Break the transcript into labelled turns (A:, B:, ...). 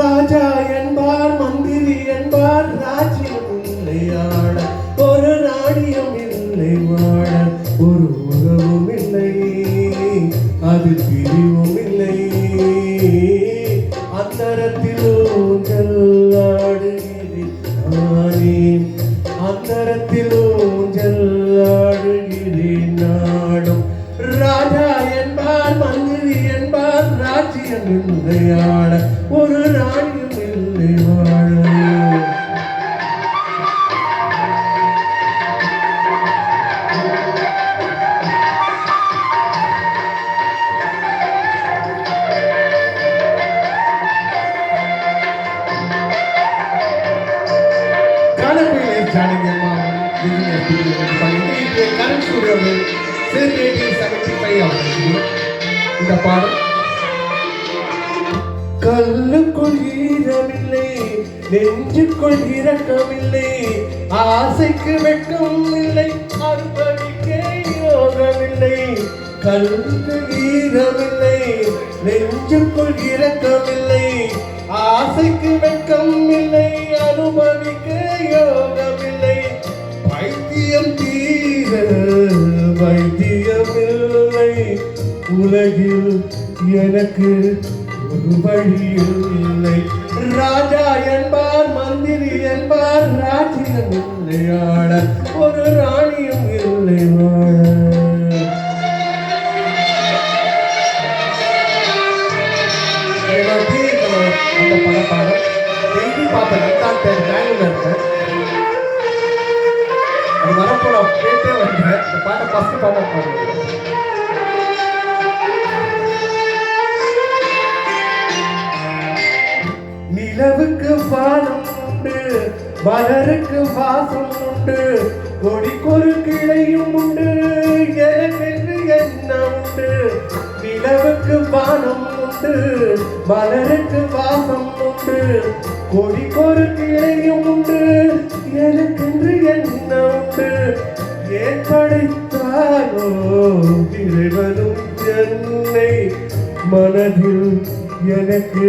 A: ராஜா என்பார் மந்திரி என்பார் ராஜ்யம் இல்லை ஆட ஒரு நாடியம் இல்லை வாழ. ஒரு உறவும் இல்லை அது பிரிவும் இல்லை. அந்தரத்தில் ஊஞ்சல் ஆடுகிறேன் நானே. அந்தரத்தில் ஊஞ்சல் ஆடுகிறேன் நாடும். ராஜா என்பார் மந்திரி என்பார் ராஜ்யம் இல்லை இல்லையாட ஒரு நாடியும் இல்லை வாழ இந்த பாடம் கல்லுக்குள் ஈரமில்லை நெஞ்சுக்குள் இரக்கமில்லை ஆசைக்கு வெட்கம் இல்லை அனுபவிக்க யோகமில்லை கல்லுக்கு ஈரமில்லை நெஞ்சுக்குள் இரக்கமில்லை ஆசைக்கு வெட்கம் இல்லை அனுபவிக்க யோகமில்லை. வைத்தியம் தீர வைத்தியமில்லை உலகில் எனக்கு ஒரு வழியும் இல்லை ராஜா என்பார் மந்திரி என்பார் ராஜ்யம் இல்லையாட ஒரு ராணியும் இல்லை வாழ. அந்த டெய்லி இருக்கேன் அது வரப்போ நான் கேட்டே வந்தேன் இந்த பாட்டை ஃபர்ஸ்ட் பாட்டை பாடுவேன் நிலவுக்கு வானம் உண்டு மலருக்கு வாசம் உண்டு கொடிக்கொரு கிளையும் உண்டு எனக்கென்று என்ன உண்டு. நிலவுக்கு பானம் உண்டு மலருக்கு வாசம் உண்டு கொடிக்கொரு கிளையும் உண்டு எனக்கென்று என்ன உண்டு. ஏற்படைத்தாரோ இறைவனும் என்னை மனதில் எனக்கு